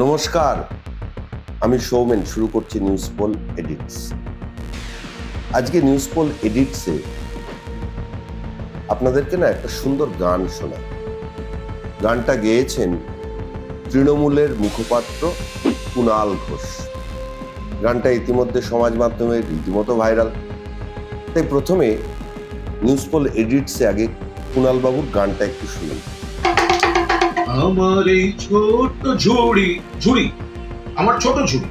নমস্কার, আমি সৌমেন, শুরু করছি নিউজ পোল এডিটস আজকে নিউজ পোল এডিটসে আপনাদেরকে না একটা সুন্দর গান শোনায় গানটা গেয়েছেন তৃণমূলের মুখপাত্র কুণাল ঘোষ। গানটা ইতিমধ্যে সমাজ মাধ্যমে রীতিমতো ভাইরাল। তাই প্রথমে নিউজ পোল এডিটসে আগে কুণাল বাবুর গানটা একটু শুনুন। আমার এই ছোট্ট ঝুড়ি ঝুড়ি, আমার ছোট ঝুড়ি।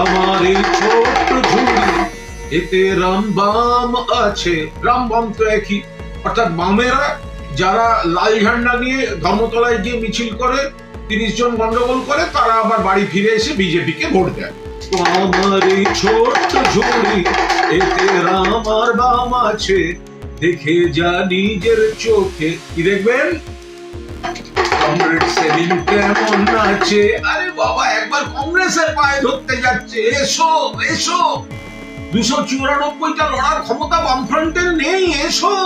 আমার এই ছোট্ট ঝুড়ি, এতে রাম বাম আছে। রাম বাম তো একই। অর্থাৎ বামেরা যারা লাল ঝান্ডা নিয়ে ধর্মতলায় গিয়ে মিছিল করে, তিরিশ জন গন্ডগোল করে, তারা আবার বাড়ি ফিরে এসে বিজেপিকে ভোট দেয়। আমার এই ছোট্ট ঝুড়ি, এতে রাম আর বাম আছে। দেখে যা নিজের চোখে। কি দেখবেন? কমরেড সেলিম কেমন আছে আরে বাবা, একবার কংগ্রেসের পায়ে ধরতে যাচ্ছে। এসো এসো। দুশো চুরানব্বইটা লড়ার ক্ষমতা বামফ্রন্টের নেই, এসো।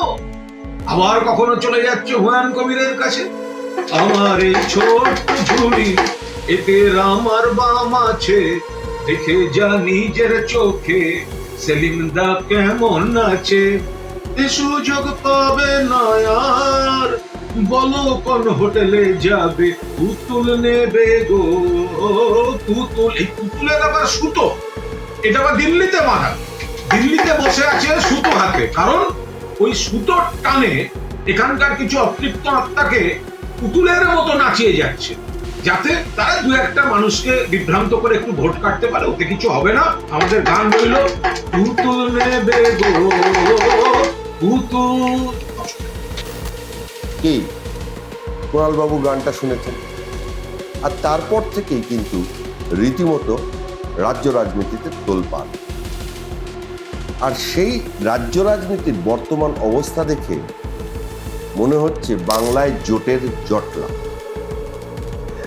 আবার কখনো চলে যাচ্ছে হুয়ান কবিরের কাছে? আমার এই ছোট্ট ঝুড়ি এতে আমার বাম আছে। দেখে যা নিজের চোখে, সেলিম দা কেমন আছে এ সুযোগ পাবে না আর বলো কোন হোটেলে যাবে? পুতুল নেবে গো। পুতুল, এই পুতুলের আবার সুতো? এটা আবার দিল্লিতে মারা দিল্লিতে বসে আছে সুতো হাতে। কারণ ওই সুতোর টানে এখানকার কিছু অতৃপ্ত আত্মাকে পুতুলের মতো নাচিয়ে যাচ্ছে। যাতে তারা দু একটা মানুষকে বিভ্রান্ত করে একটু ভোট কাটতে পারে। ওতে কিছু হবে না। আমাদের গান রইল, পুতুল নেবে গো, পুতুল কি? কুণালবাবু গানটা শুনেছেন। আর তারপর থেকেই কিন্তু রীতিমতো রাজ্য রাজনীতিতে তোলপাড় আর সেই রাজ্য রাজনীতির বর্তমান অবস্থা দেখে মনে হচ্ছে বাংলায় জোটের জটলা।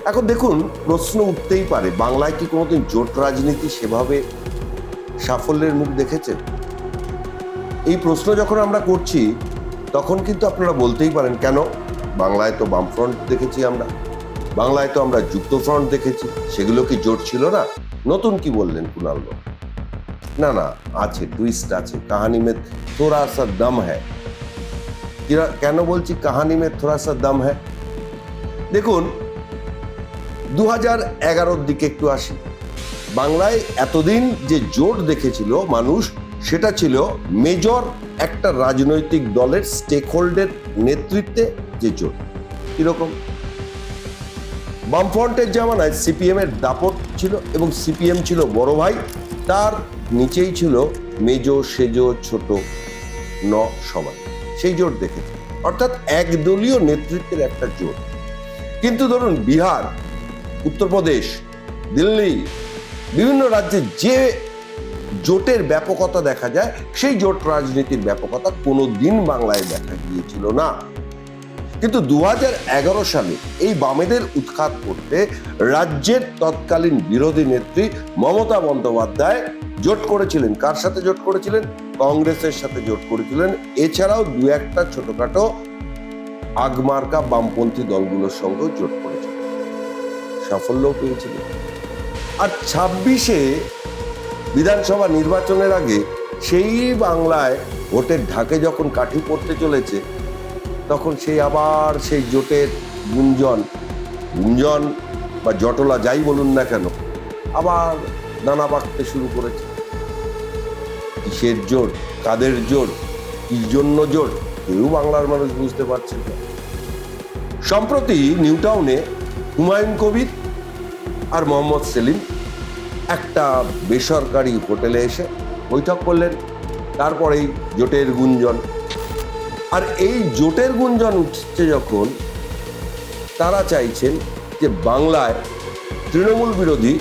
এখন দেখুন, প্রশ্ন উঠতেই পারে, বাংলায় কি কোনোদিন জোট রাজনীতি সেভাবে সাফল্যের মুখ দেখেছে? এই প্রশ্ন যখন আমরা করছি তখন কিন্তু আপনারা বলতেই পারেন, কেন? বাংলায় তো বামফ্রন্ট দেখেছি আমরা। বাংলায় তো আমরা যুক্ত ফ্রন্ট দেখেছি। সেগুলো কি জোট ছিল না? নতুন কি বললেন কুণাল না না, আছে টুইস্ট আছে। কাহানি মে থোড়া সা দম হ্যায়। কেন বলছি কাহানি মে থোড়া সা দম হ্যায়? দেখুন দু হাজার এগারোর দিকে একটু আসি। বাংলায় এতদিন যে জোট দেখেছিল মানুষ সেটা ছিল মেজর একটা রাজনৈতিক দলের স্টেক হোল্ডের নেতৃত্বে যে জোট। কীরকম? বামফ্রন্টের জামানায় সিপিএম এর দাপট ছিল এবং সিপিএম ছিল বড় ভাই, তার নিচেই ছিল মেজো, সেজো, ছোট ন সবাই। সেই জোট দেখেছে। অর্থাৎ একদলীয় নেতৃত্বের একটা জোট। কিন্তু ধরুন বিহার, উত্তরপ্রদেশ, দিল্লি, বিভিন্ন রাজ্যে যে জোটের ব্যাপকতা দেখা যায়, সেই জোট রাজনীতির ব্যাপকতা কোনো দিন বাংলায় দেখা গিয়েছিল না। কিন্তু দু হাজার এগারো সালে এই বামেদের উৎখাত করতে রাজ্যের তৎকালীন বিরোধী নেত্রী মমতা বন্দ্যোপাধ্যায় জোট করেছিলেন। কার সাথে জোট করেছিলেন? কংগ্রেসের সাথে জোট করেছিলেন। এছাড়াও দু একটা ছোটখাটো আগমার্কা বামপন্থী দলগুলোর সঙ্গেও জোট করেছিলেন। সাফল্যও পেয়েছিলেন। আর ছাব্বিশে বিধানসভা নির্বাচনের আগে সেই বাংলায় ভোটের ঢাকে যখন কাঠি পড়তে চলেছে, তখন সেই আবার সেই জোটের গুঞ্জন গুঞ্জন বা জটলা যাই বলুন না কেন, আবার দানা বাঁকতে শুরু করেছে। কিসের জোট, কাদের জোট কি জন্য জোট, কেউ বাংলার মানুষ বুঝতে পারছে না। সম্প্রতি নিউটাউনে হুমায়ুন কবির আর মোহাম্মদ সেলিম একটা বেসরকারি হোটেলে এসে বৈঠক করলেন, তারপরেই জোটের গুঞ্জন। আর এই জোটের গুঞ্জন উঠছে যখন তারা চাইছেন যে বাংলায় তৃণমূল বিরোধী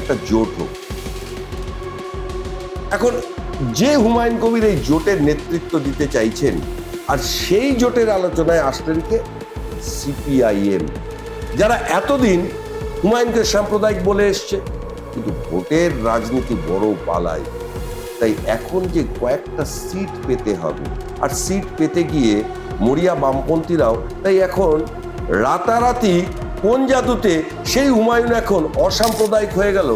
একটা জোট হোক। এখন যে হুমায়ুন কবির এই জোটের নেতৃত্ব দিতে চাইছেন, আর সেই জোটের আলোচনায় আসলেন কে? সিপিআইএম। যারা এতদিন হুমায়ুনকে সাম্প্রদায়িক বলে এসছে কিন্তু ভোটের রাজনীতি বড় পালায়। তাই এখন যে কয়েকটা সিট পেতে হবে, আর সিট পেতে গিয়ে মরিয়া বামপন্থীরাও, তাই এখন রাতারাতি কোন জাদুতে সেই হুমায়ুন এখন অসাম্প্রদায়িক হয়ে গেল,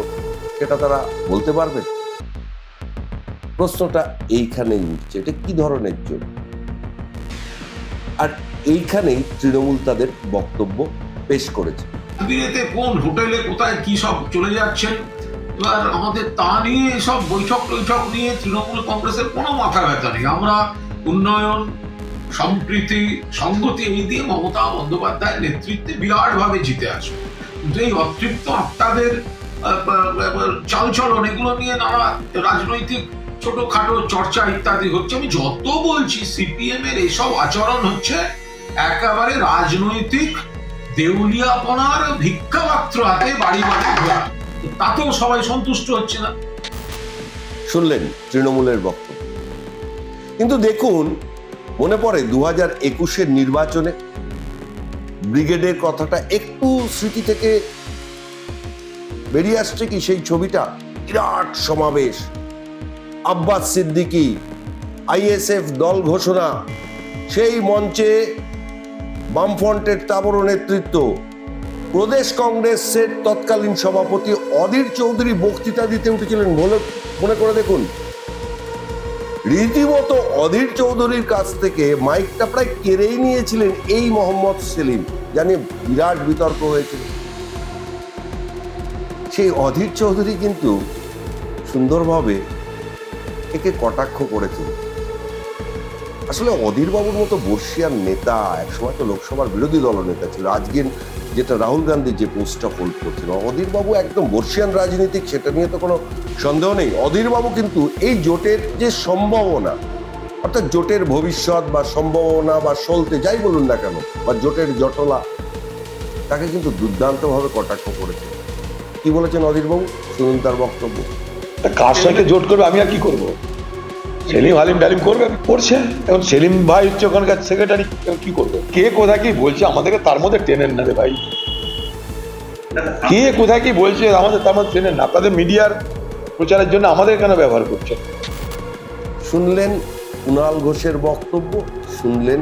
সেটা তারা বলতে পারবে? প্রশ্নটা এইখানেই উঠছে, এটা কি ধরনের জোট? আর এইখানেই তৃণমূল তাদের বক্তব্য পেশ করেছে। বিয়েতে কোন হোটেলে কোথায় কি সব চলে যাচ্ছেন? এবার আমাদের তা নিয়ে সব বৈঠক টৈঠক নিয়ে তৃণমূল কংগ্রেসের কোনো মাথা ব্যথা নেই। আমরা উন্নয়ন, সম্প্রীতি সংগতি এই দিয়ে মমতা বন্দ্যোপাধ্যায়ের নেতৃত্বে বিরাটভাবে জিতে আসবে। কিন্তু এই অতৃপ্ত আত্মাদের চালচলন এগুলো নিয়ে নানা রাজনৈতিক ছোটখাটো চর্চা ইত্যাদি হচ্ছে। আমি যত বলছি সিপিএম এর এসব আচরণ হচ্ছে একেবারে রাজনৈতিক দেউলিয়াপনার ভিক্ষাপাত্র হাতে বাড়ি বাড়ি ঘোরা। তাতেও সবাই সন্তুষ্ট হচ্ছে না। শুনলেন তৃণমূলের বক্তব্য। কিন্তু দেখুন, মনে পড়ে দু হাজার একুশের নির্বাচনে ব্রিগেডের কথাটা একটু স্মৃতি থেকে বেরিয়ে আসছে কি? সেই ছবিটা বিরাট সমাবেশ। আব্বাস সিদ্দিকি, আইএসএফ দল ঘোষণা। সেই মঞ্চে বামফ্রন্টের তাবর নেতৃত্ব। প্রদেশ কংগ্রেসের তৎকালীন সভাপতি অধীর চৌধুরী বক্তৃতা দিতে উঠেছিলেন মনে মনে করে দেখুন। রীতিমতো অধীর চৌধুরীর কাছ থেকে মাইকটা প্রায় কেড়েই নিয়েছিলেন এই মোহাম্মদ সেলিম, জানি বিরাট বিতর্ক হয়েছিল সেই অধীর চৌধুরী কিন্তু সুন্দরভাবে একে কটাক্ষ করেছিল আসলে অধীর বাবুর মতো বর্ষিয়ার নেতা একসময় তো লোকসভার বিরোধী দল নেতা ছিল। আজকে যেটা রাহুল গান্ধী যে পোস্টটা হোল্ড করছিল অধীর বাবু একদম বর্ষিয়ান রাজনীতিক, সেটা নিয়ে তো কোনো সন্দেহ নেই। অধীর বাবু কিন্তু এই জোটের যে সম্ভাবনা, অর্থাৎ জোটের ভবিষ্যৎ বা সম্ভাবনা বা সলতে যাই বলুন না কেন, বা জোটের জটলা, তাকে কিন্তু দুর্দান্তভাবে কটাক্ষ করেছে। কি বলেছেন অধীর বাবু শুনুন তার বক্তব্য। কার সঙ্গে জোট করবে, আমি আর কি করব? সেলিম হালিম ডালিম করবে? করছে। এখন সেলিম ভাই হচ্ছে ওখানকার সেক্রেটারি কি করবে? কে কোথায় কি বলছে আমাদেরকে তার মধ্যে টেনেন না রে ভাই। কে কোথায় কি বলছে আমাদের তার মধ্যে টেনেন না। আপনাদের মিডিয়ার প্রচারের জন্য আমাদের কেন ব্যবহার করছে? শুনলেন কুণাল ঘোষের বক্তব্য, শুনলেন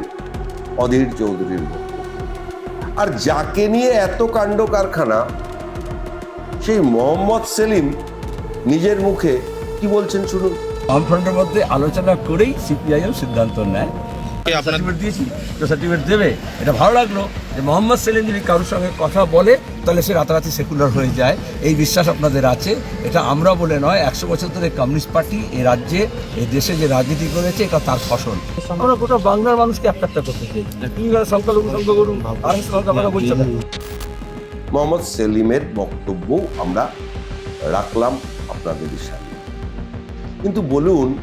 অধীর চৌধুরীর বক্তব্য। আর যাকে নিয়ে এত কাণ্ড কারখানা, সেই মোহাম্মদ সেলিম নিজের মুখে কি বলছেন শুনুন। বামফ্রন্টের মধ্যে আলোচনা করেই সিপিআইএম সিদ্ধান্ত নেয়। সার্টিফিকেট দিয়েছি তো সার্টিফিকেট দেবে। এটা ভালো লাগল যে মোহাম্মদ সেলিম যদি কারোর সঙ্গে কথা বলে তাহলে সে রাতারাতি সেকুলার হয়ে যায়। এই বিশ্বাস আপনাদের আছে। এটা আমরা বলে নয় একশো বছর ধরে কমিউনিস্ট পার্টি এই রাজ্যে এই দেশে যে রাজনীতি করেছে এটা তার ফসল। আমরা গোটা বাংলার মানুষকে একটা একটা করতে চাই। সংখ্যালঘু সংখ্যাগুরু মোহাম্মদ সেলিমের বক্তব্য আমরা রাখলাম আপনাদের সামনে। কিন্তু বলুন,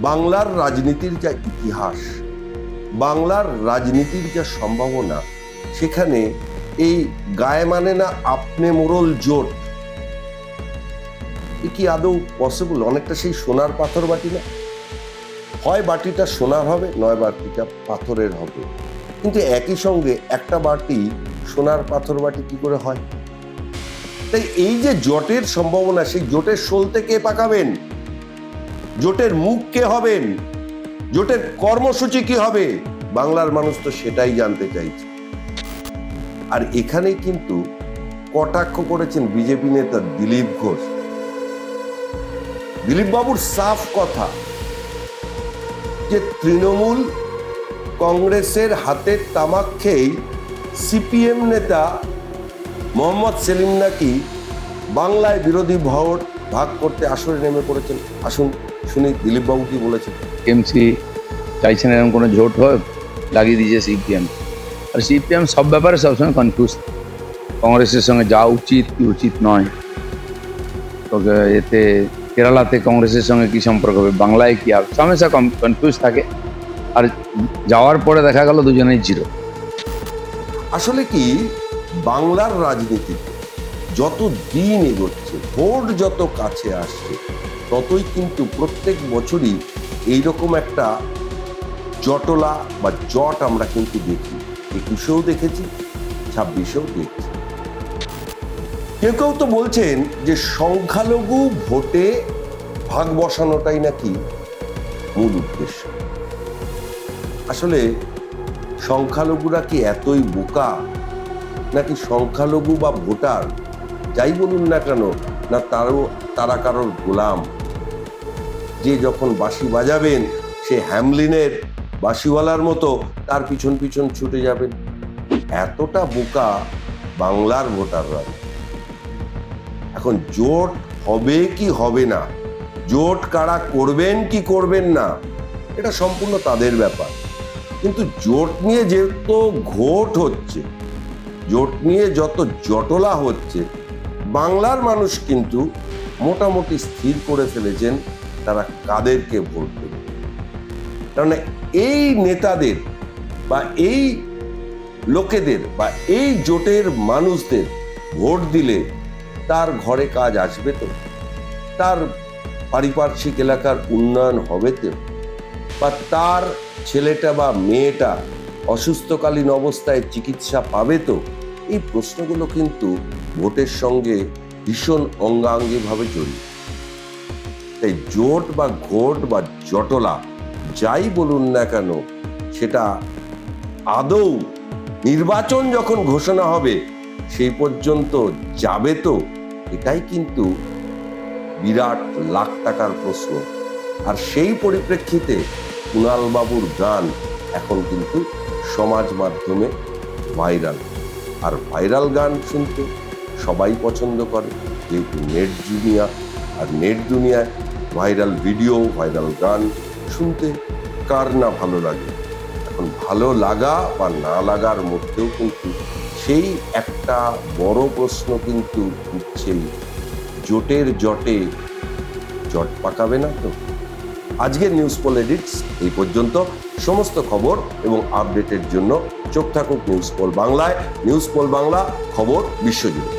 বাংলার রাজনীতির যা ইতিহাস, বাংলার রাজনীতির যা সম্ভাবনা, সেখানে এই গায়ে মানে না আপনি মোরল জোট? এ কি আদৌ পসিবল অনেকটা সেই সোনার পাথর বাটি না? হয় বাটিটা সোনার হবে, নয় বাটিটা পাথরের হবে। কিন্তু একই সঙ্গে একটা বাটি সোনার পাথর বাটি কি করে হয়? তাই এই যে জোটের সম্ভাবনা, সেই জোটের সলতে কে পাকাবেন? জোটের মুখ কে হবেন? জোটের কর্মসূচি কি হবে? বাংলার মানুষ তো সেটাই জানতে চাইছে। আর এখানেই কিন্তু কটাক্ষ করেছেন বিজেপি নেতা দিলীপ ঘোষ। দিলীপ বাবুর সাফ কথা যে তৃণমূল কংগ্রেসের হাতের তামাক খেয়েই সিপিএম নেতা মোহাম্মদ সেলিম নাকি বাংলায় বিরোধী ভোট ভাগ করতে আসরে নেমে পড়েছেন। আসুন শুনি দিলীপবাবু কি বলেছেন। টিএমসি চাইছে না এরকম কোনো জোট হোক লাগিয়ে দিয়েছে সিপিএম। আর সিপিএম সব ব্যাপারে সবসময় কনফিউজ কংগ্রেসের সঙ্গে যা উচিত কি উচিত নয়। তোকে এতে কেরালাতে কংগ্রেসের সঙ্গে কি সম্পর্ক হবে বাংলায় কি হবে হামেশা কনফিউজ থাকে। আর যাওয়ার পরে দেখা গেল দুজনেই জিরো আসলে কি বাংলার রাজনীতিতে যত দিন এগোচ্ছে, ভোট যত কাছে আসছে, ততই কিন্তু প্রত্যেক বছরই এইরকম একটা জটলা বা জট আমরা কিন্তু দেখি। একুশেও দেখেছি, ছাব্বিশেও দেখছি। কেউ কেউ তো বলছেন যে সংখ্যালঘু ভোটে ভাগ বসানোটাই নাকি মূল উদ্দেশ্য। আসলে সংখ্যালঘুরা কি এতই বোকা নাকি সংখ্যালঘু বা ভোটার যাই বলুন না কেন, না তারও, তারা কারোর গোলাম। যে যখন বাঁশি বাজাবেন, সে হ্যামলিনের বাঁশিওয়ালার মতো তার পিছন পিছন ছুটে যাবেন। এতটা বোকা বাংলার ভোটাররা। এখন জোট হবে কি হবে না? জোট কারা করবেন কি করবেন না? এটা সম্পূর্ণ তাদের ব্যাপার। কিন্তু জোট নিয়ে যেহেতু ঘোট হচ্ছে, জোট নিয়ে যত জটলা হচ্ছে বাংলার মানুষ কিন্তু মোটামুটি স্থির করে ফেলেছেন, তারা কাদেরকে ভোট দেবে। কারণ এই নেতাদের বা এই লোকেদের বা এই জোটের মানুষদের ভোট দিলে তার ঘরে কাজ আসবে তো? তার পারিপার্শ্বিক এলাকার উন্নয়ন হবে তো? বা তার ছেলেটা বা মেয়েটা অসুস্থকালীন অবস্থায় চিকিৎসা পাবে তো? এই প্রশ্নগুলো কিন্তু ভোটের সঙ্গে ভীষণ অঙ্গাঙ্গিভাবে জড়িত। তাই জোট বা ঘোট বা জটলা যাই বলুন না কেন, সেটা আদৌ নির্বাচন যখন ঘোষণা হবে, সেই পর্যন্ত যাবে তো? এটাই কিন্তু বিরাট লাখ টাকার প্রশ্ন। আর সেই পরিপ্রেক্ষিতে কুণাল বাবুর গান এখন কিন্তু সমাজ মাধ্যমে ভাইরাল। আর ভাইরাল গান শুনতে সবাই পছন্দ করে, যেহেতু নেট দুনিয়া। আর নেট দুনিয়ায় ভাইরাল ভিডিও, ভাইরাল গান শুনতে কার না ভালো লাগে? এখন ভালো লাগা বা না লাগার মধ্যেও কিন্তু সেই একটা বড় প্রশ্ন কিন্তু উঠছেই। জোটের জটে জট পাকাবে না তো? আজকের নিউজ পোল এডিটস এই পর্যন্ত। সমস্ত খবর এবং আপডেটের জন্য চোখ থাকুক নিউজ পোল বাংলায় নিউজ পোল বাংলা খবর বিশ্বজুড়ে।